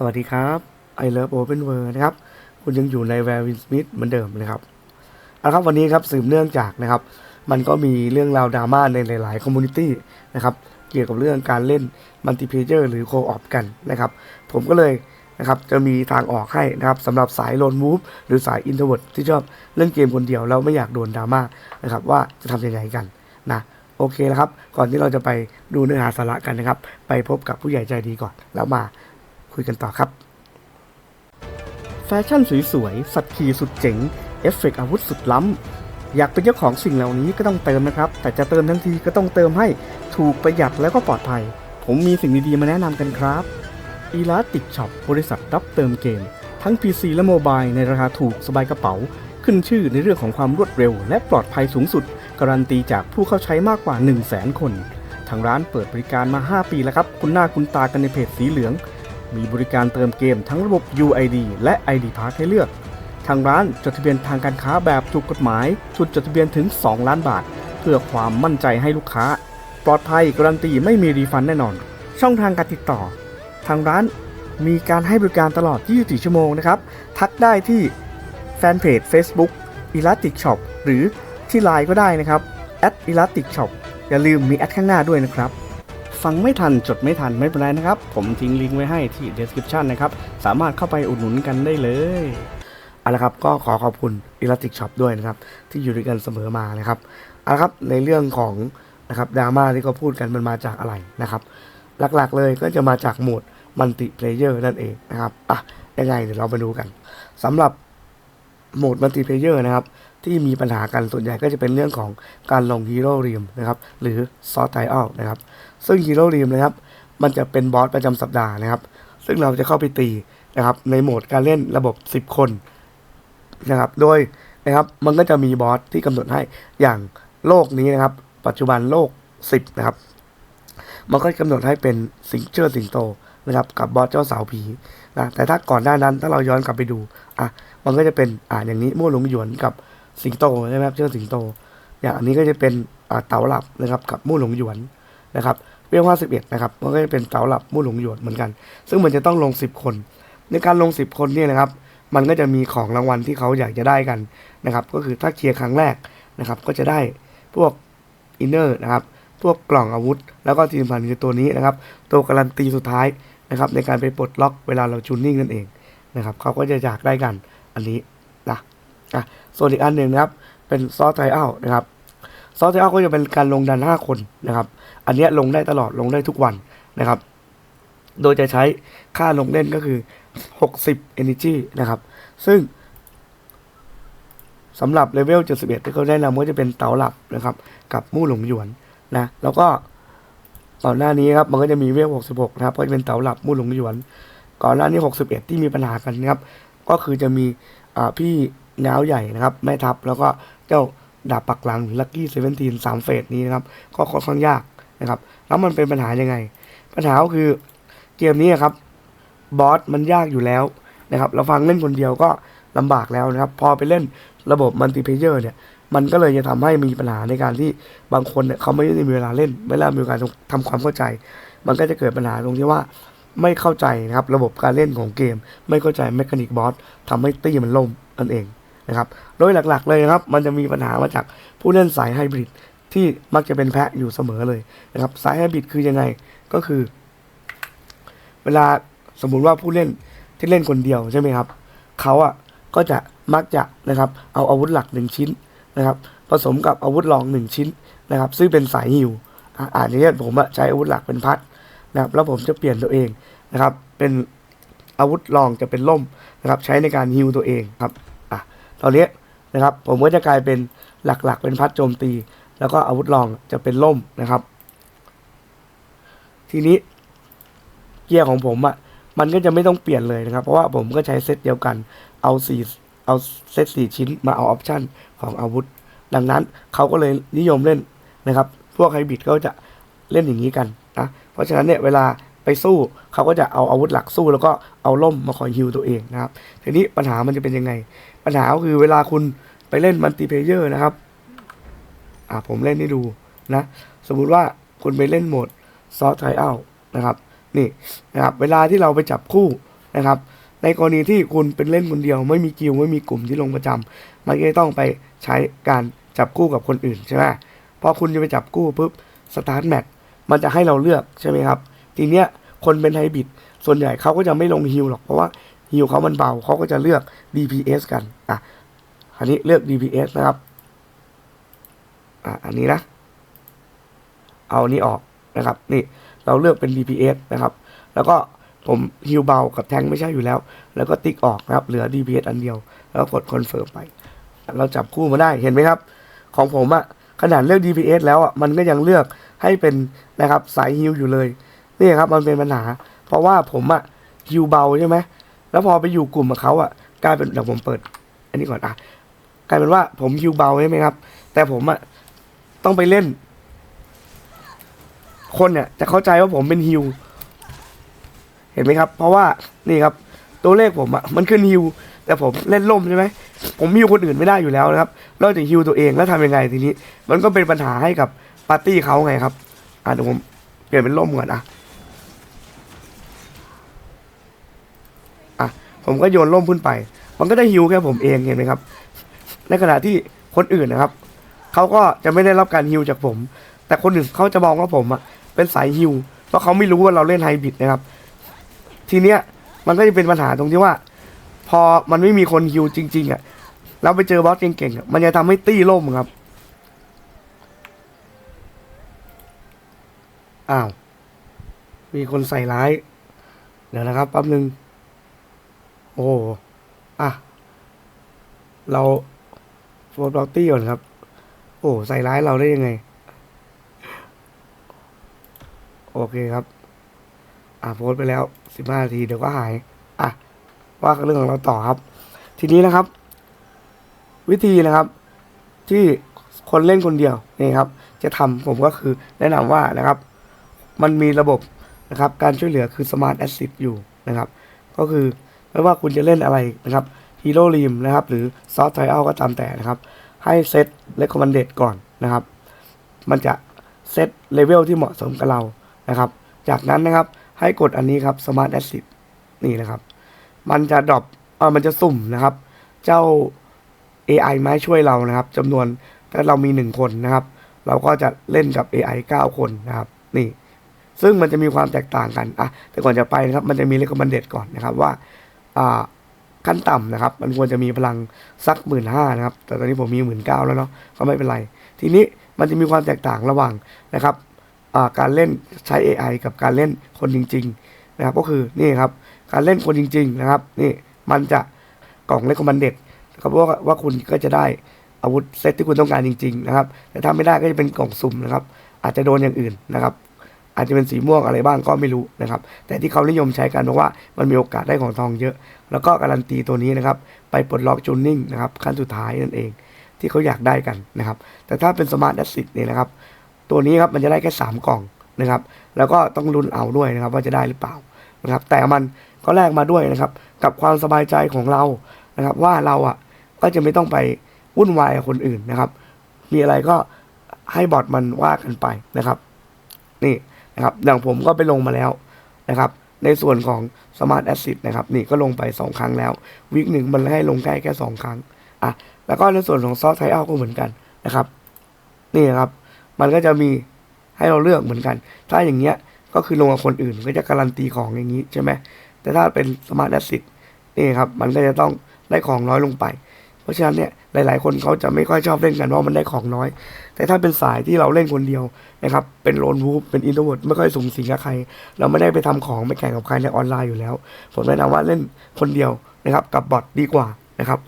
สวัสดีครับ I Love Open World นะครับ คุณยังอยู่ใน w e r e w i n Smith เหมือนเดิมนะครับเอาละครับวันนี้ครับสืบเนื่องจากนะครับ มันก็มีเรื่องราวดราม่าในหลาย ๆ คอมมูนิตี้นะครับ เกี่ยวกับเรื่องการเล่นมัลติเพเยอร์หรือโคออปกันนะครับ ผมก็เลยนะครับจะมีทางออกให้นะครับสำหรับสายโลนมูฟหรือสายอินเทอร์เวิร์ที่ชอบเล่นเกมคนเดียวแล้วไม่อยากโดนดราม่านะครับว่าจะทำยังไงกันนะโอเคแล้วครับ ก่อนที่เราจะไปดูเนื้อหาสาระกันนะครับ ไปพบกับผู้ใหญ่ใจดีก่อนแล้วมา คุยกันต่อครับแฟชั่นสวยๆ สัตว์ขี่สุดเจ๋ง เอฟเฟกต์อาวุธสุดล้ำ อยากเป็นเจ้าของสิ่งเหล่านี้ก็ต้องเติมนะครับ แต่จะเติมทั้งทีก็ต้องเติมให้ถูกประหยัดแล้วก็ปลอดภัย ผมมีสิ่งดีๆ มาแนะนำกันครับ e l a s t i c Shop บริษัทรับเติมเกม ทั้ง PC และโมบายในราคาถูกสบายกระเป๋า ขึ้นชื่อในเรื่องของความรวดเร็ว และปลอดภัยสูงสุด การันตีจากผู้เข้าใช้มากกว่า 1 0 0 0 0แสนคน ทางร้านเปิดบริการมา 5 ปีแล้วครับ คุณหน้าคุณตากันในเพจสีเหลือง มีบริการเติมเกมทั้งระบบ UID และ ID Pass ให้เลือก ทางร้านจดทะเบียนทางการค้าแบบถูกกฎหมายทุนจดทะเบียนถึง 2 ล้านบาท เพื่อความมั่นใจให้ลูกค้า ปลอดภัยการันตีไม่มีรีฟันแน่นอน ช่องทางการติดต่อ ทางร้านมีการให้บริการตลอด 24 ชั่วโมงนะครับ ทักได้ที่แฟนเพจ Facebook Elastic Shop หรือที่ Line ก็ได้นะครับ @elastic shop อย่าลืมมีแอดข้างหน้าด้วยนะครับ ฟังไม่ทันจดไม่ทันไม่เป็นไรนะครับ ผมทิ้งลิงก์ไว้ให้ที่ description นะครับ สามารถเข้าไปอุดหนุนกันได้เลยเอาละครับก็ขอขอบคุณ Elastic Shop ด้วยนะครับ ที่อยู่ด้วยกันเสมอมานะครับเอาละครับในเรื่องของนะครับดราม่าที่เขาพูดกันมันมาจากอะไรนะครับ หลักๆเลยก็จะมาจากโหมดมัลติเพลเยอร์นั่นเองนะครับอะยังไงเดี๋ยวเรามาดูกันสำหรับโหมดมัลติเพลเยอร์นะครับ ที่มีปัญหากันส่วนใหญ่ก็จะเป็นเรื่องของการลงฮีโร่เรียมนะครับ หรือซอสไทออลนะครับ ซึ่งฮีโร่รีมนะครับ มันจะเป็นบอสประจำสัปดาห์นะครับ ซึ่งเราจะเข้าไปตีนะครับ ในโหมดการเล่นระบบ 10 คนนะครับ โดยนะครับมันก็จะมีบอสที่กำหนดให้อย่างโลกนี้นะครับ ปัจจุบันโลก 10 นะครับ มันก็กำหนดให้เป็นสิงเชื่อสิงโตนะครับกับบอสเจ้าสาวผีนะแต่ถ้าก่อนหน้านั้นถ้าเราย้อนกลับไปดูอะมันก็จะเป็นอ่าอย่างนี้มู่หลงหยวนกับสิงโตใช่ไหมครับเชื่อสิงโต อย่างอันนี้ก็จะเป็นอ่าเต๋าหลับนะครับกับมู่หลงหยวนนะครับ เวลว่าสิบเอ็ดนะครับ มันก็จะเป็นเต๋าหลับมู่หลงหยวนเหมือนกัน ซึ่งมันจะต้องลงสิบคน ในการลงสิบคนเนี่ยนะครับ มันก็จะมีของรางวัลที่เขาอยากจะได้กันนะครับ ก็คือถ้าเคลียร์ครั้งแรกนะครับ ก็จะได้พวกอินเนอร์นะครับ พวกกล่องอาวุธ แล้วก็ทีมพันคือตัวนี้นะครับ ตัวการันตีสุดท้ายนะครับ ในการไปปลดล็อกเวลาเราจูนนิ่งนั่นเองนะครับ เขาก็จะอยากได้กัน อันนี้นะอะส่วนอีกอันหนึ่งนะครับ เป็นซอสไทเอัลนะครับซอสไทเอัลก็จะเป็นการลงดัน 5 คนนะครับ อันนี้ลงได้ตลอดลงได้ทุกวันนะครับ โดยจะใช้ค่าลงเล่นก็คือ 60 energy นะครับ ซึ่งสำหรับเลเวล71ที่เขาแนะนำก็จะเป็นเต๋าหลับนะครับ กับมู่หลงหยวนนะ แล้วก็ก่อนหน้านี้ครับมันก็จะมีเวล66 นะครับก็จะเป็นเต๋าหลับมู่หลงหยวน ก่อนหน้านี้ 61 ที่มีปัญหากันนะครับ ก็คือจะมีพี่ง้าวใหญ่นะครับ แม่ทัพแล้วก็เจ้าดาบปักหลังลักกี้เซเวนทีนสามเฟสนี้นะครับ ก็ค่อนข้างยาก นะครับแล้วมันเป็นปัญหายังไง ปัญหาก็คือเกมนี้ครับบอสมันยากอยู่แล้วนะครับเราฟังเล่นคนเดียวก็ลำบากแล้วนะครับ พอไปเล่นระบบมัลติเพเยอร์เนี่ย มันก็เลยจะทำให้มีปัญหาในการที่บางคนเนี่ยเขาไม่ได้มีเวลาเล่น ไม่ได้มีการทำความเข้าใจ มันก็จะเกิดปัญหาตรงที่ว่าไม่เข้าใจนะครับระบบการเล่นของเกม ไม่เข้าใจแมคานิกบอสทำให้ตี้มันล่มนั่นเองนะครับ โดยหลักๆเลยนะครับ มันจะมีปัญหามาจากผู้เล่นสายไฮบริด ที่มักจะเป็นแพะอยู่เสมอเลยนะครับสายไฮบริดคือยังไงก็คือ เวลาสมมุติว่าผู้เล่นที่เล่นคนเดียวใช่ไหมครับเขาอะก็จะมักจะนะครับเอาอาวุธหลักหนึ่งชิ้นนะครับ ผสมกับอาวุธรองหนึ่งชิ้นนะครับ ซึ่งเป็นสายฮิวอ่าอย่างเงี้ยผมใช้อาวุธหลักเป็นพัดนะครับ แล้วผมจะเปลี่ยนตัวเองนะครับ เป็นอาวุธรองจะเป็นล่มนะครับ ใช้ในการฮิวตัวเองครับอะตอนนี้นะครับ ผมก็จะกลายเป็นหลักๆ เป็นพัดโจมตี แล้วก็อาวุธรองจะเป็นล่มนะครับ ทีนี้เกียร์ของผมอะ่ะมันก็จะไม่ต้องเปลี่ยนเลยนะครับ เพราะว่าผมก็ใช้เซตเดียวกัน เอาสี่เอาเซตสี่ชิ้นมาเอาออปชันของอาวุธ ดังนั้นเขาก็เลยนิยมเล่นนะครับ พวกไฮบริดเขาจะเล่นอย่างนี้กันนะ เพราะฉะนั้นเนี่ยเวลาไปสู้เขาก็จะเอาอาวุธหลักสู้ แล้วก็เอาล่มมาคอยฮิวตัวเองนะครับ ทีนี้ปัญหามันจะเป็นยังไง ปัญหาก็คือเวลาคุณไปเล่นมัลติเพเยอร์นะครับ อ่าผมเล่นให้ดูนะ สมมุติว่าคุณไปเล่นโหมดซอสไทเอัลนะครับ นี่นะครับ เวลาที่เราไปจับคู่นะครับ ในกรณีที่คุณเป็นเล่นคนเดียว ไม่มีกิลไม่มีกลุ่มที่ลงประจำมันก็จะต้องไปใช้การจับคู่กับคนอื่นใช่ไหมพอคุณจะไปจับคู่ปุ๊บสตาร์ทแมตช์มันจะให้เราเลือกใช่ไหมครับ ทีเนี้ยคนเป็นไฮบิดส่วนใหญ่เขาก็จะไม่ลงฮิลหรอกเพราะว่าฮิลเขามันเบาเขาก็จะเลือก DPS กันอะอันนี้เลือก DPS นะครับ อะอันนี้นะ เอานี้ออกนะครับ นี่เราเลือกเป็น DPS นะครับ แล้วก็ผมฮิลเบากับแทงไม่ใช่อยู่แล้ว แล้วก็ติ๊กออกนะครับ เหลือ DPS อันเดียว แล้วกดคอนเฟิร์มไป เราจับคู่มาได้เห็นไหมครับ ของผมอะขนาดเลือก DPS แล้วอะมันก็ยังเลือกให้เป็นนะครับสายฮิลอยู่เลยนี่ครับมันเป็นปัญหา เพราะว่าผมอะฮิลเบาใช่ไหมแล้วพอไปอยู่กลุ่มกับเขาอะกลายเป็นเดี๋ยวผมเปิด อันนี้ก่อนอะกลายเป็นว่าผมฮิลเบาใช่ไหมครับ แต่ผมอะ ต้องไปเล่น คนเนี่ยจะเข้าใจว่าผมเป็นฮิลเห็นไหมครับ เพราะว่านี่ครับ ตัวเลขผมอะมันขึ้นฮิลแต่ผมเล่นล่มใช่ไหมผมฮิวคนอื่นไม่ได้อยู่แล้วนะครับ นอกจากฮิวตัวเองแล้วทำยังไงทีนี้ มันก็เป็นปัญหาให้กับปาร์ตี้เขาไงครับอะเดี๋ยวผมเปลี่ยนเป็นล่มก่อนอะอะผมก็โยนล่มขึ้นไป มันก็ได้ฮิวแค่ผมเองเห็นไหมครับ ในขณะที่คนอื่นนะครับ เขาก็จะไม่ได้รับการฮิวจากผม แต่คนอื่นเขาจะมองว่าผมอะเป็นสายฮิวเพราะเขาไม่รู้ว่าเราเล่นไฮบริดนะครับ ทีเนี้ยมันก็จะเป็นปัญหาตรงที่ว่า พอมันไม่มีคนฮิวจริง ๆอะแล้วไปเจอบอสเก่งๆมันจะทำให้ตี้ล่มครับ อ้าว มีคนใส่ร้าย เดี๋ยวนะครับแป๊บนึง โอ้อะ เราโฟร์บล็อกตี้ก่อนครับ โอ้ใส่ร้ายเราได้ยังไง โอเคครับ อะโพสไปแล้วสิบห้านาทีเดี๋ยวก็หาย อะ ว่าเรื่องของเราต่อครับ ทีนี้นะครับ วิธีนะครับ ที่คนเล่นคนเดียวนี่ครับ จะทำผมก็คือแนะนำว่านะครับ มันมีระบบนะครับ การช่วยเหลือคือ Smart Assist อยู่นะครับ ก็คือไม่ว่าคุณจะเล่นอะไรนะครับ Hero r e a m นะครับ หรือ Soft Trial ก็ตามแต่นะครับ ให้เซต Recommended ก่อนนะครับ มันจะเซตเลเวลที่เหมาะสมกับเรานะครับ จากนั้นนะครับให้กดอันนี้ครับ Smart Assist นี่นะครับ มันจะดรอปเออมันจะสุ่มนะครับ เจ้า AI มาให้ช่วยเรานะครับจำนวนถ้าเรามีหนึ่งคนนะครับ เราก็จะเล่นกับ AI 9 คนนะครับ นี่ ซึ่งมันจะมีความแตกต่างกันอะแต่ก่อนจะไปนะครับ มันจะมี recommended ก่อนนะครับว่าอ่า ขั้นต่ำนะครับ มันควรจะมีพลังสักหมื่นห้านะครับ แต่ตอนนี้ผมมีหมื่นเก้าแล้วเนาะก็ไม่เป็นไร ทีนี้มันจะมีความแตกต่างระหว่างนะครับการเล่นใช้ AI กับการเล่นคนจริง ๆ นะครับ ก็คือนี่ครับการเล่นคนจริง ๆ นะครับ นี่มันจะกล่อง recommended ครับว่าว่าคุณก็จะได้อาวุธเซตที่คุณต้องการจริง ๆ นะครับแต่ถ้าไม่ได้ก็จะเป็นกล่องสุ่มนะครับ อาจจะโดนอย่างอื่นนะครับ อาจจะเป็นสีม่วงอะไรบ้างก็ไม่รู้นะครับ แต่ที่เขานิยมใช้กันเพราะว่ามันมีโอกาสได้ของทองเยอะ แล้วก็การันตีตัวนี้นะครับ ไปปลดล็อกจูนนิ่งนะครับขั้นสุดท้ายนั่นเอง ที่เขาอยากได้กันนะครับ แต่ถ้าเป็นสมาร์ทแอสซิเนี่ยนะครับ ตัวนี้ครับมันจะได้แค่ 3 กล่องนะครับ แล้วก็ต้องลุ้นเอาด้วยนะครับ ว่าจะได้หรือเปล่านะครับ แต่มันก็แลกมาด้วยนะครับ กับความสบายใจของเรานะครับ ว่าเราอะก็จะไม่ต้องไปวุ่นวายกับคนอื่นนะครับ มีอะไรก็ให้บอทมันว่ากันไปนะครับ นี่ นะครับอย่างผมก็ไปลงมาแล้วนะครับในส่วนของ Smart Asset นะครับนี่ก็ลงไป 2 ครั้งแล้ววิกหนึ่งมันให้ลงแค่แค่ 2 ครั้งอะแล้วก็ในส่วนของซอฟต์ไทเอาก็เหมือนกันนะครับ นี่นะครับ มันก็จะมีให้เราเลือกเหมือนกัน ถ้าอย่างเงี้ยก็คือลงกับคนอื่นก็จะการันตีของอย่างนี้ใช่ไหมแต่ถ้าเป็น Smart Asset นี่ครับ มันก็จะต้องได้ของน้อยลงไป ราะฉะนั้นเนี่ยหลาย ๆ คนเขาจะไม่ค่อยชอบเล่นกันเพราะมันได้ของน้อย แต่ถ้าเป็นสายที่เราเล่นคนเดียวนะครับเป็นโลนวูฟเป็นอินโทรเวิร์ดไม่ค่อยสูงสิงกับใคร เราไม่ได้ไปทำของไปแข่งกับใครในออนไลน์อยู่แล้ว ผมแนะนำว่าเล่นคนเดียวนะครับกับบอทดีกว่านะครับ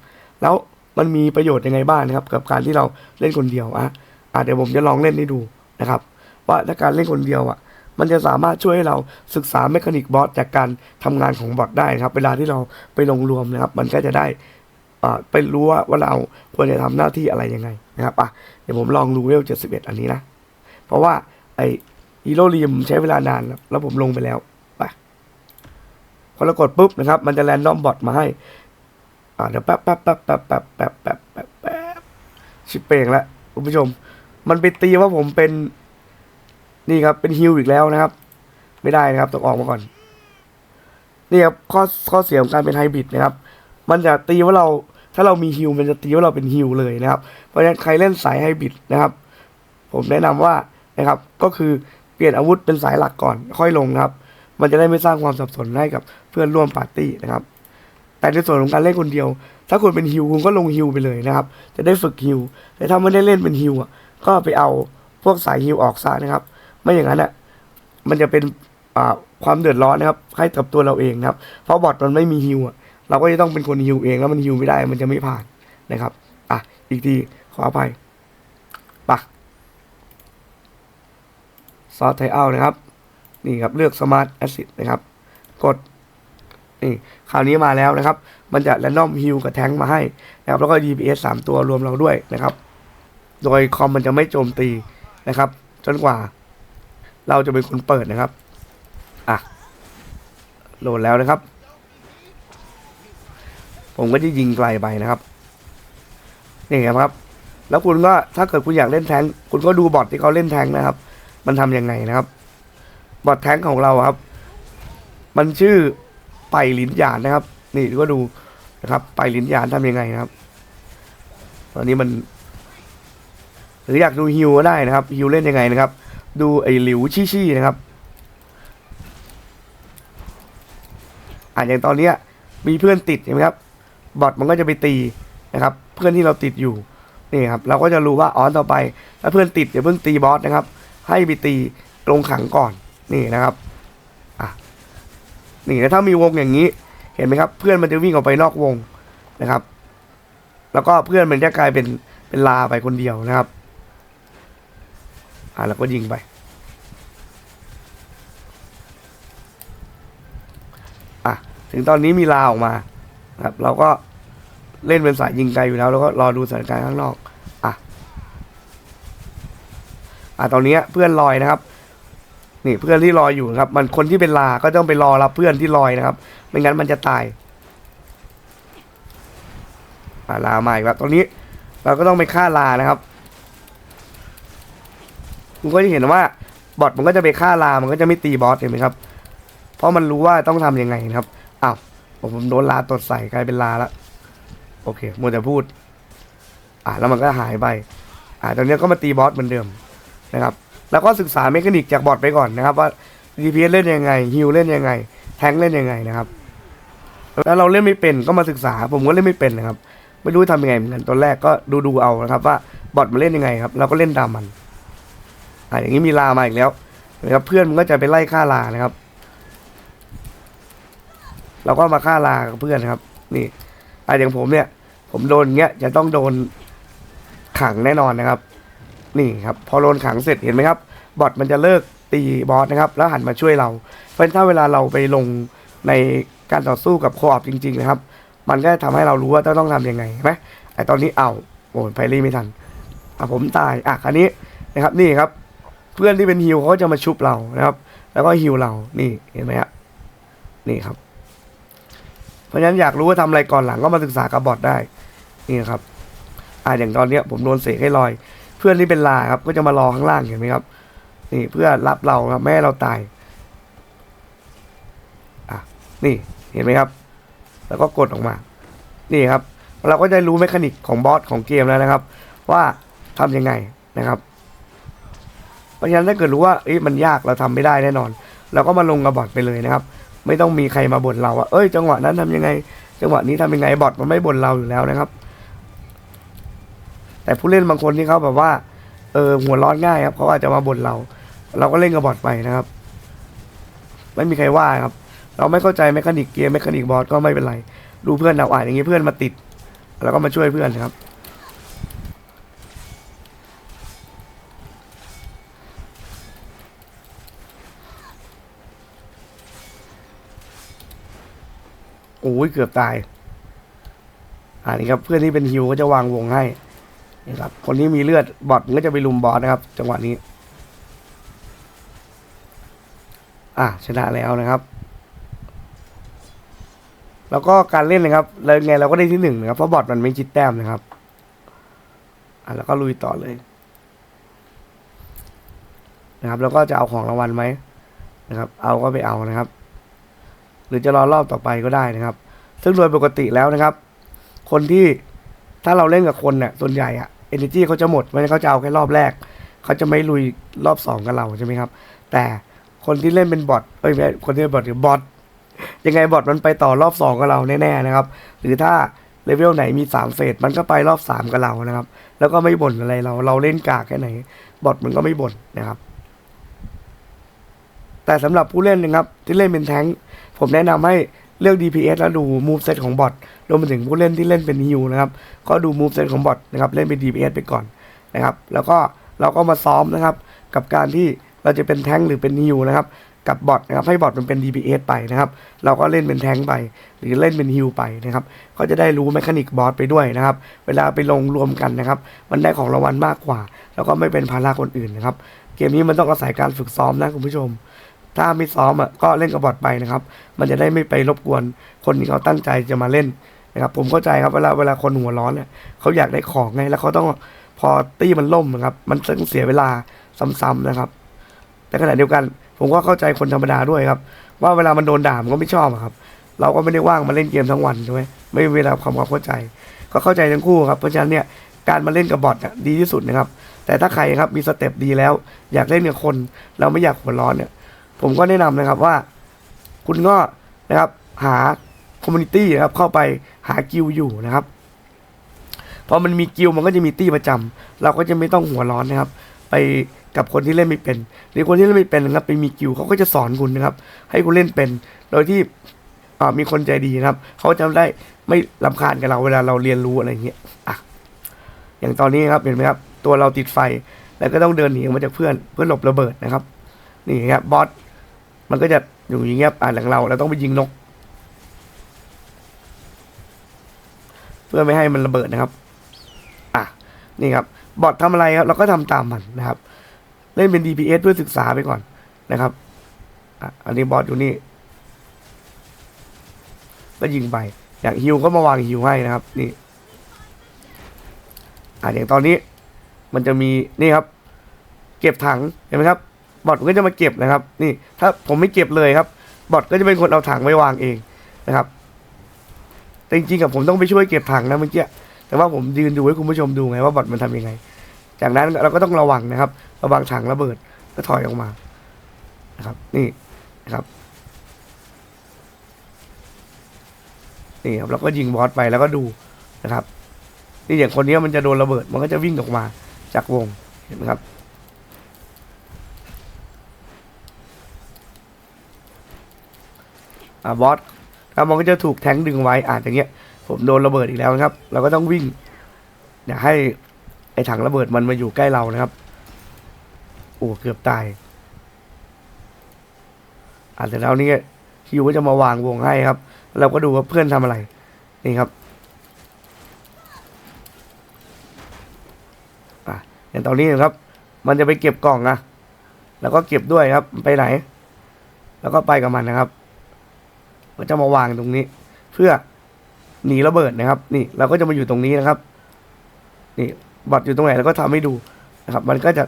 แล้วมันมีประโยชน์ยังไงบ้างนะครับ กับการที่เราเล่นคนเดียวอะอะเดี๋ยวผมจะลองเล่นให้ดูนะครับว่าถ้าการเล่นคนเดียวอะมันจะสามารถช่วยให้เราศึกษาเมคานิกบอสจากการทำงานของบอทได้นะครับ เวลาที่เราไปลงรวมนะครับ มันก็จะได้ ไปรู้ว่าว่าเราควรจะทำหน้าที่อะไรยังไงนะครับอะเดี๋ยวผมลองดูเวลเจ็ดสิบเอ็ดอันนี้นะ เพราะว่าไอฮีโร่รีมใช้เวลานานแล้วแล้วผมลงไปแล้วไปพอเรากดปุ๊บนะครับ มันจะแรนดอมบอทมาให้ อ่าเดี๋ยวแป๊บแป๊บแป๊บแป๊บแป๊บแป๊บแป๊บแป๊บแป๊บชิปเปงแล้วคุณผู้ชม มันไปตีว่าผมเป็น นี่ครับเป็นฮิลอีกแล้วนะครับ ไม่ได้นะครับต้องออกมาก่อนนี่ครับข้อข้อเสียของการเป็นไฮบริดนะครับ มันจะตีว่าเรา ถ้าเรามีฮิลมันจะตีว่าเราเป็นฮิลเลยนะครับ เพราะฉะนั้นใครเล่นสายไฮบริดนะครับ ผมแนะนำว่านะครับก็คือเปลี่ยนอาวุธเป็นสายหลักก่อนค่อยลงครับ มันจะได้ไม่สร้างความสับสนให้กับเพื่อนร่วมปาร์ตี้นะครับ แต่ในส่วนของการเล่นคนเดียว ถ้าคุณเป็นฮิลคุณก็ลงฮิลไปเลยนะครับ จะได้ฝึกฮิลแต่ถ้าไม่ได้เล่นเป็นฮิลอะก็ไปเอาพวกสายฮิลออกซะนะครับ ไม่อย่างนั้นอะมันจะเป็นความเดือดร้อนนะครับ ให้กับตัวเราเองนะครับ เพราะบอทมันไม่มีฮิลอะ เราก็จะต้องเป็นคนฮิลเองแล้วมันฮิลไม่ได้มันจะไม่ผ่านนะครับอะอีกทีขออภัยปะซอสไทเอานะครับ นี่ครับเลือกสมาร์ทแอซิดนะครับ กดนี่คราวนี้มาแล้วนะครับ มันจะแรนดอมฮิลกับแท้งมาให้นะครับแล้วก็ DPS 3 ตัวรวมเราด้วยนะครับ โดยคอมมันจะไม่โจมตีนะครับ จนกว่า เราจะเป็นคนเปิดนะครับ อะโหลดแล้วนะครับ ผมก็จะยิงไกลไปนะครับนี่ครับ แล้วคุณก็ถ้าเกิดคุณอยากเล่นแทงคุณก็ดูบอทที่เขาเล่นแทงนะครับ มันทำยังไงนะครับ บอทแทงของเราครับ มันชื่อไปลิ้นหยานนะครับ นี่ก็ดูนะครับ ไปลิ้นหยานทำยังไงนะครับ ตอนนี้มัน หรืออยากดูฮิวก็ได้นะครับฮิวเล่นยังไงนะครับ ดูไอ้หลิวชี่ชี่นะครับอ่าอย่างตอนเนี้ยมีเพื่อนติดใช่ไหมครับ บอทมันก็จะไปตีนะครับ เพื่อนที่เราติดอยู่นี่ครับเราก็จะรู้ว่าอ๋อต่อไป ถ้าเพื่อนติดอย่าเพิ่งตีบอสนะครับ ให้ไปตีลงขังก่อนนี่นะครับอะนี่แล้วถ้ามีวงอย่างนี้ เห็นไหมครับ เพื่อนมันจะวิ่งออกไปนอกวงนะครับ แล้วก็เพื่อนมันจะกลายเป็นเป็นลาไปคนเดียวนะครับอ่าแล้วก็ยิงไปอะถึงตอนนี้มีลาออกมา ครับ เราก็เล่นเป็นสายยิงไกลอยู่แล้ว แล้วก็รอดูสถานการณ์ข้างนอก อะ อะตอนนี้เพื่อนลอยนะครับ นี่เพื่อนที่ลอยอยู่นะครับ มันคนที่เป็นลาก็ต้องไปรอรับเพื่อนที่ลอยนะครับ ไม่งั้นมันจะตาย อ่าลามาอีกแล้วตอนนี้ เราก็ต้องไปฆ่าลานะครับคุณก็จะเห็นว่าบอทมันก็จะไปฆ่าลา มันก็จะไม่ตีบอสเห็นไหมครับ เพราะมันรู้ว่าต้องทำยังไงนะครับ อ้าว ผมโดนลาตดใส่กลายเป็นลาละโอเคมัวแต่พูด อ่าแล้วมันก็หายไป อ่าตอนนี้ก็มาตีบอสเหมือนเดิมนะครับ แล้วก็ศึกษาเมคานิกจากบอทไปก่อนนะครับ ว่า DPS เล่นยังไงฮิลเล่นยังไง แทงเล่นยังไงนะครับ แล้วเราเล่นไม่เป็นก็มาศึกษา ผมก็เล่นไม่เป็นนะครับ ไม่รู้ทำยังไงเหมือนกันตอนแรกก็ดูดูเอานะครับว่าบอทมันเล่นยังไงครับ เราก็เล่นตามมันอ่าอย่างนี้มีลามาอีกแล้วนะครับเพื่อนมันก็จะไปไล่ฆ่าลานะครับ เราก็มาฆ่าลากับเพื่อนนะครับ นี่อ่าอย่างผมเนี่ย ผมโดนเงี้ยจะต้องโดนขังแน่นอนนะครับ นี่ครับ พอโดนขังเสร็จเห็นไหมครับ บอทมันจะเลิกตีบอสนะครับ แล้วหันมาช่วยเรา เพราะฉะนั้นถ้าเวลาเราไปลงในการต่อสู้กับโคออปจริง ๆ นะครับ มันก็ทำให้เรารู้ว่าต้องทำยังไงไหมไอตอนนี้เอาโอ้ยไปรีไม่ทันอะผมตายอะคันนี้นะครับ นี่ครับ เพื่อนที่เป็นฮิวเขาจะมาชุบเรานะครับ แล้วก็ฮิวเรานี่เห็นไหมครับนี่ครับ เพราะฉะนั้นอยากรู้ว่าทำอะไรก่อนหลังก็มาศึกษากับบอทได้ นี่ครับ อ่าอย่างตอนเนี้ย ผมโดนเสกให้ลอย เพื่อนที่เป็นลาครับ ก็จะมารอข้างล่างเห็นไหมครับ นี่เพื่อรับเราครับไม่ให้เราตาย อะ นี่เห็นไหมครับ แล้วก็กดออกมา นี่ครับ เราก็จะรู้เมคานิกของบอสของเกมแล้วนะครับ ว่าทำยังไงนะครับ เพราะฉะนั้นถ้าเกิดรู้ว่าเอ้ยมันยากเราทำไม่ได้แน่นอน เราก็มาลงกับบอทไปเลยนะครับ ไม่ต้องมีใครมาบ่นเราว่าเอ้ย จังหวะนั้นทำยังไง จังหวะนี้ทำยังไงบอทมันไม่บ่นเราอยู่แล้วนะครับ แต่ผู้เล่นบางคนที่เขาแบบว่า เออหัวร้อนง่ายครับเขาอาจจะมาบ่นเรา เราก็เล่นกับบอทไปนะครับ ไม่มีใครว่าครับ เราไม่เข้าใจแมคานิกเกียร์แมคานิกบอสก็ไม่เป็นไร ดูเพื่อนเราอ่านอย่างนี้เพื่อนมาติด แล้วก็มาช่วยเพื่อนนะครับ โอ้ยเกือบตายอ่านี่ครับเพื่อนที่เป็นฮิวก็จะวางวงให้นี่ครับคนที่มีเลือดบอทก็จะไปลุมบอสนะครับ จังหวะนี้ อะชนะแล้วนะครับ แล้วก็การเล่นนะครับเราไงเราก็ได้ที่หนึ่งนะครับเพราะบอทมันไม่ชิดแต้มนะครับอะแล้วก็ลุยต่อเลยนะครับ แล้วก็จะเอาของรางวัลไหมนะครับ เอาก็ไปเอานะครับ หรือจะรอรอบต่อไปก็ได้นะครับ ซึ่งโดยปกติแล้วนะครับ คนที่ถ้าเราเล่นกับคนเนี่ยส่วนใหญ่อะเอเนจีเขาจะหมดเพราะฉะนั้นเขาจะเอาแค่รอบแรก เขาจะไม่ลุยรอบสองกับเราใช่ไหมครับ แต่คนที่เล่นเป็นบอทเอ้ยไม่คนที่เป็นบอทหรือบอทยังไงบอทมันไปต่อรอบสองกับเราแน่ๆนะครับ หรือถ้าเลเวลไหนมีสามเฟสมันก็ไปรอบสามกับเรานะครับ แล้วก็ไม่บ่นอะไรเรา เราเล่นกากแค่ไหน บอทมันก็ไม่บ่นนะครับ แต่สำหรับผู้เล่นนะครับ ที่เล่นเป็นแท้ง ผมแนะนำให้เลือก DPS แล้วดู move set ของบอทรวมไปถึงผู้เล่นที่เล่นเป็นฮิวนะครับ ก็ดู move set ของบอทนะครับเล่นเป็น DPS ไปก่อนนะครับ แล้วก็เราก็มาซ้อมนะครับ กับการที่เราจะเป็นแท้งหรือเป็นฮิวนะครับ กับบอทนะครับให้บอทมันเป็น DPS ไปนะครับ เราก็เล่นเป็นแท้งไป หรือเล่นเป็นฮิวไปนะครับ ก็จะได้รู้แมคานิกบอสไปด้วยนะครับ เวลาไปลงรวมกันนะครับ มันได้ของรางวัลมากกว่า แล้วก็ไม่เป็นภาระคนอื่นนะครับ เกมนี้มันต้องอาศัยการฝึกซ้อมนะคุณผู้ชม ถ้าไม่ซ้อมอะก็เล่นกับบอทไปนะครับ มันจะได้ไม่ไปรบกวนคนที่เขาตั้งใจจะมาเล่นนะครับผมเข้าใจครับเวลาเวลาคนหัวร้อนเนี่ยเขาอยากได้ของไงแล้วเขาต้องพอตี้มันล่มนะครับ มันต้องเสียเวลาซ้ำๆนะครับ แต่ขณะเดียวกันผมก็เข้าใจคนธรรมดาด้วยครับ ว่าเวลามันโดนด่ามันก็ไม่ชอบครับ เราก็ไม่ได้ว่างมาเล่นเกมทั้งวันใช่ไหมไม่มีเวลาความเข้าใจ ก็เข้าใจทั้งคู่ครับเพราะฉะนั้นเนี่ยการมาเล่นกับบอทเนี่ยดีที่สุดนะครับ แต่ถ้าใครครับมีสเต็ปดีแล้ว อยากเล่นกับคน เราไม่อยากหัวร้อนเนี่ย ผมก็แนะนำนะครับว่า คุณก็นะครับหาคอมมูนิตี้นะครับเข้าไปหากิลอยู่นะครับพอมันมีกิลมันก็จะมีตี้ประจำเราก็จะไม่ต้องหัวร้อนนะครับ ไปกับคนที่เล่นไม่เป็น หรือคนที่เล่นไม่เป็นนะครับไปมีกิลเขาก็จะสอนคุณนะครับ ให้คุณเล่นเป็น โดยที่มีคนใจดีนะครับเขาจะได้ไม่ลำคาญกับเราเวลาเราเรียนรู้อะไรอย่างเงี้ยอะอย่างตอนนี้ครับเห็นไหมครับ ตัวเราติดไฟ แล้วก็ต้องเดินหนีออกมาจากเพื่อนเพื่อหลบระเบิดนะครับ นี่ครับบอส มันก็จะอยู่อย่างเงี้ยอ่านหลังเราเราต้องไปยิงนก เพื่อไม่ให้มันระเบิดนะครับ อะนี่ครับ บอททำอะไรครับเราก็ทำตามมันนะครับ เล่นเป็น DPS เพื่อศึกษาไปก่อนนะครับอะอันนี้บอสอยู่นี่ก็ยิงไป อย่างฮิวก็มาวางฮิวให้นะครับ นี่อะอย่างตอนนี้ มันจะมีนี่ครับ เก็บถังเห็นไหมครับ บอทก็จะมาเก็บนะครับ นี่ถ้าผมไม่เก็บเลยครับ บอทก็จะเป็นคนเอาถังไปวางเองนะครับ แต่จริงๆกับผมต้องไปช่วยเก็บถังนะเมื่อกี้แต่ว่าผมยืนดูให้คุณผู้ชมดูไงว่าบอทมันทำยังไง จากนั้นเราก็ต้องระวังนะครับ ระวังถังระเบิดก็ถอยออกมานะครับ นี่นะครับนี่ครับเราก็ยิงบอสไปแล้วก็ดูนะครับนี่อย่างคนนี้มันจะโดนระเบิด มันก็จะวิ่งออกมาจากวงเห็นไหมครับ อ่าบอสครับมันก็จะถูกแทงดึงไว้อ่าอย่างเงี้ย ผมโดนระเบิดอีกแล้วนะครับ เราก็ต้องวิ่งอย่าให้ไอ้ถังระเบิดมันมาอยู่ใกล้เรานะครับโอ้เกือบตายอ่าเสร็จแล้วนี่ฮิวก็จะมาวางวงให้ครับ เราก็ดูว่าเพื่อนทำอะไรนี่ครับอะอย่างตอนนี้นะครับ มันจะไปเก็บกล่องนะแล้วก็เก็บด้วยครับไปไหน แล้วก็ไปกับมันนะครับ ก็จะมาวางตรงนี้ เพื่อหนีระเบิดนะครับ นี่เราก็จะมาอยู่ตรงนี้นะครับ นี่บอทอยู่ตรงไหนเราก็ทำให้ดูนะครับ มันก็จะ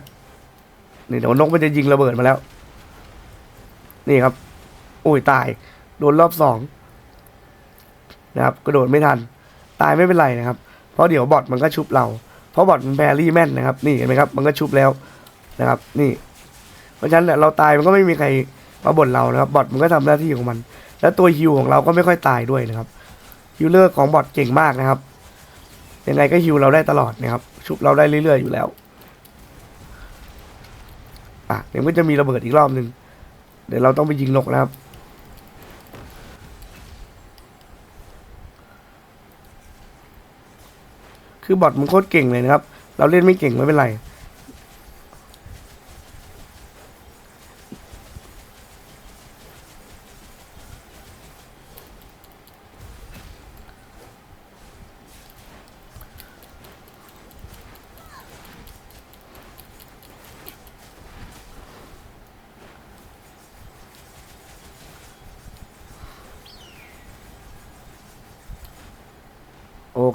นี่เดี๋ยวนกมันจะยิงระเบิดมาแล้ว นี่ครับโอ้ยตายโดนรอบสองนะครับ กระโดดไม่ทัน ตายไม่เป็นไรนะครับ เพราะเดี๋ยวบอทมันก็ชุบเรา เพราะบอทมันแพรรี่แม่นนะครับ นี่เห็นไหมครับ มันก็ชุบแล้วนะครับ นี่ เพราะฉะนั้นเนี่ยเราตายมันก็ไม่มีใครมาบ่นเรานะครับ บอทมันก็ทำหน้าที่ของมัน แล้วตัวฮิวของเราก็ไม่ค่อยตายด้วยนะครับฮิวเลอร์ของบอทเก่งมากนะครับ ยังไงก็ฮิวเราได้ตลอดนะครับ ชุบเราได้เรื่อยๆอยู่แล้วอะเดี๋ยวก็จะมีระเบิดอีกรอบหนึ่งเดี๋ยวเราต้องไปยิงนกนะครับคือบอทมันโคตรเก่งเลยนะครับ เราเล่นไม่เก่งไม่เป็นไร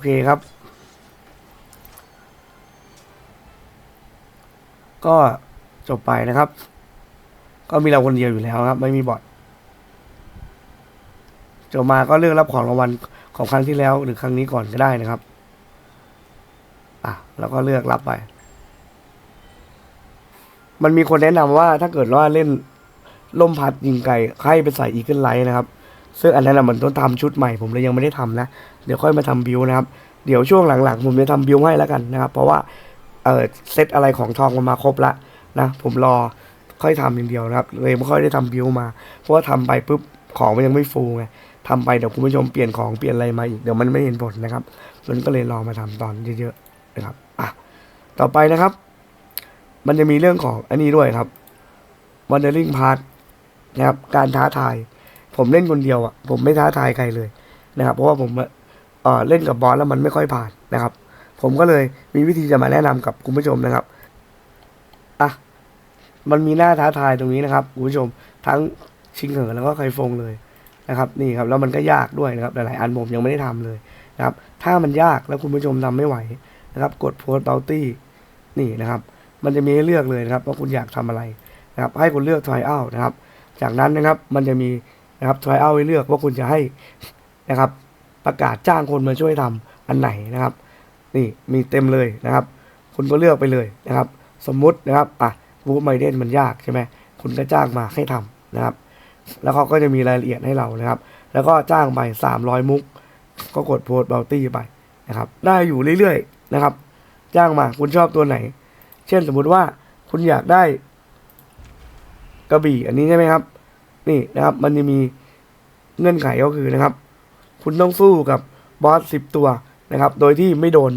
เคครับ ก็จบไปนะครับ ก็มีเราคนเดียวอยู่แล้วครับ ไม่มีบอทจบมาก็เลือกรับของรางวัลของครั้งที่แล้วหรือครั้งนี้ก่อนก็ได้นะครับ อะแล้วก็เลือกรับไป มันมีคนแนะนำว่าถ้าเกิดว่าเล่นล่มพัดยิงไก่ให้ไปใส่อีเกิลไลท์นะครับ ซึ่งอันนั้นนะมันต้องทำชุดใหม่ผมเลยยังไม่ได้ทำนะ เดี๋ยวค่อยมาทำบิวนะครับ เดี๋ยวช่วงหลังๆ ผมจะทำบิวให้แล้วกันนะครับ เพราะว่าเออเซตอะไรของทองมันมาครบละนะผมรอค่อยทำอย่างเดียวนะครับ เลยไม่ค่อยได้ทำบิวมา เพราะว่าทำไปปุ๊บของมันยังไม่ฟูไงทำไปเดี๋ยวคุณผู้ชมเปลี่ยนของเปลี่ยนอะไรมาอีกเดี๋ยวมันไม่เห็นผลนะครับมันก็เลยรอมาทำตอนเยอะๆนะครับอะต่อไปนะครับ มันจะมีเรื่องของอันนี้ด้วยครับ Wandering Part นะครับการท้าทาย ผมเล่นคนเดียวอะผมไม่ท้าทายใครเลยนะครับ เพราะว่าผมเอ่อเล่นกับบอสแล้วมันไม่ค่อยผ่านนะครับ ผมก็เลยมีวิธีจะมาแนะนำกับคุณผู้ชมนะครับอะมันมีหน้าท้าทายตรงนี้นะครับคุณผู้ชมทั้งชิงเหอแล้วก็ไคฟงเลยนะครับนี่ครับแล้วมันก็ยากด้วยนะครับหลายๆอันผมยังไม่ได้ทำเลยนะครับ ถ้ามันยากแล้วคุณผู้ชมทำไม่ไหวนะครับ กดโพสต์ b า u ตี้นี่นะครับ มันจะมีให้เลือกเลยนะครับว่าคุณอยากทำอะไรนะครับ ให้คุณเลือก try out นะครับ จากนั้นนะครับมันจะมี นะครับ try out ให้เลือกว่าคุณจะให้นะครับ ประกาศจ้างคนมาช่วยทำอันไหนนะครับ นี่มีเต็มเลยนะครับ คุณก็เลือกไปเลยนะครับ สมมุตินะครับอะวูฟไมเดนมันยากใช่ไหมคุณก็จ้างมาให้ทำนะครับ แล้วเขาก็จะมีรายละเอียดให้เรานะครับ แล้วก็จ้างไปสามร้อยมุก ก็กดโพสต์เบลตี้ไปนะครับ ได้อยู่เรื่อยๆนะครับ จ้างมาคุณชอบตัวไหน เช่นสมมุติว่าคุณอยากได้กระบี่อันนี้ใช่ไหมครับ นี่นะครับ มันจะมีเงื่อนไขก็คือนะครับ คุณต้องสู้กับบอสสิบตัวนะครับ โดยที่ไม่โดน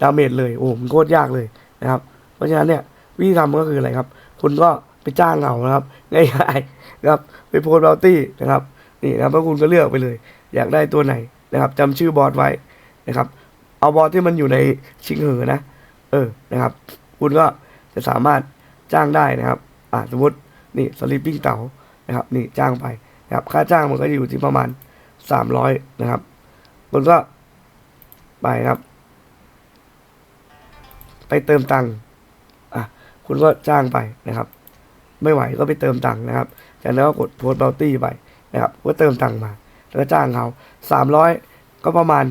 ดาเมจเลยโอ้มันโคตรยากเลยนะครับ เพราะฉะนั้นเนี่ยวิธีทำก็คืออะไรครับ คุณก็ไปจ้างเขานะครับง่ายๆนะครับไปโพสต์บาตี้นะครับนี่นะครับแล้วคุณก็เลือกไปเลย อยากได้ตัวไหนนะครับจำชื่อบอสไว้นะครับ เอาบอสที่มันอยู่ในชิงเหอนะ เออนะครับ คุณก็จะสามารถจ้างได้นะครับ อ่าสมมตินี่สลิปปิ้งเต๋า นะครับนี่จ้างไปนะครับค่าจ้างมันก็อยู่ที่ประมาณสามร้อยนะครับคุณก็ไปครับ ไปเติมตังค์อะคุณก็จ้างไปนะครับ ไม่ไหวก็ไปเติมตังค์นะครับจากนั้นก็กดโพสต์เบลตี้ไปนะครับก็เติมตังค์มา แล้วก็จ้างเขาสามร้อยก็ประมาณ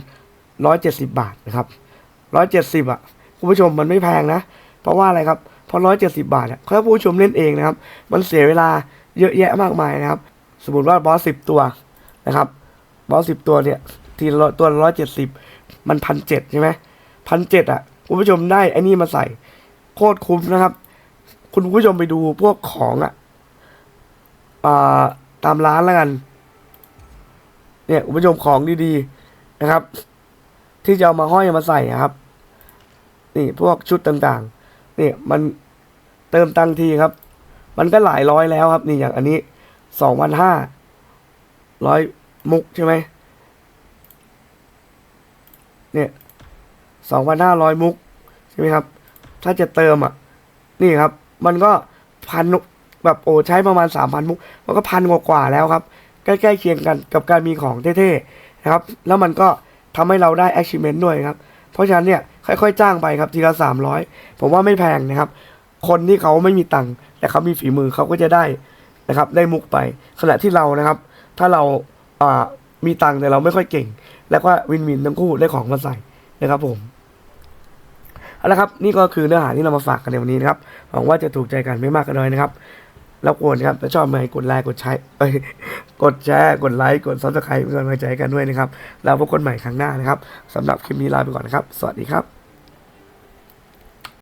ร้อยเจ็ดสิบาทนะครับร้อยเจ็ดสิบอะคุณผู้ชมมันไม่แพงนะ เพราะว่าอะไรครับเพราะร้อยเจ็ดสิบาทอะถ้าผู้ชมเล่นเองนะครับ มันเสียเวลา เยอะแยะมากมายนะครับ สมมติว่าบอสสิบตัวนะครับ บอสสิบตัวเนี่ย ทีละตัวร้อยเจ็ดสิบมันพันเจ็ดใช่ไหมพันเจ็ดอะ คุณผู้ชมได้ไอ้นี่มาใส่ โคตรคุ้มนะครับ คุณผู้ชมไปดูพวกของอะอาตามร้านแล้วกัน เนี่ยคุณผู้ชมของดีๆนะครับ ที่จะเอามาห้อยมาใส่อะครับ นี่พวกชุดต่างๆนี่มันเติมตังทีครับ มันก็หลายร้อยแล้วครับ นี่อย่างอันนี้สองพันห้าร้อยมุกใช่ไหมเนี่ยสองพันห้าร้อยมุกใช่ไหมครับ ถ้าจะเติมอะ นี่ครับ มันก็พันแบบโอ้ใช้ประมาณสามพันมุก มันก็พันกว่าแล้วครับ ใกล้ๆเคียงกันกับการมีของเท่ๆนะครับ แล้วมันก็ทำให้เราได้ achievement ด้วยครับ เพราะฉะนั้นเนี่ยค่อยๆ จ้างไปครับทีละสามร้อยผมว่าไม่แพงนะครับ คนที่เขาไม่มีตังค์ แต่เขามีฝีมือเขาก็จะได้นะครับ ได้มุกไปขณะที่เรานะครับ ถ้าเราอ่ามีตังค์แต่เราไม่ค่อยเก่ง แล้วก็วินวินทั้งคู่ได้ของมาใส่นะครับผมเอาละครับนี่ก็คือเนื้อหาที่เรามาฝากกันในวันนี้นะครับหวังว่าจะถูกใจกันไม่มากก็น้อยนะครับแล้วกวนครับถ้าชอบไหมกดไลค์กดใช้กดแชร์กดไลค์กดซับสไครป์เป็นกำลังใจกันด้วยนะครับ แล้วพบกันใหม่ครั้งหน้านะครับสำหรับคลิปนี้ลาไปก่อนนะครับ สวัสดีครับ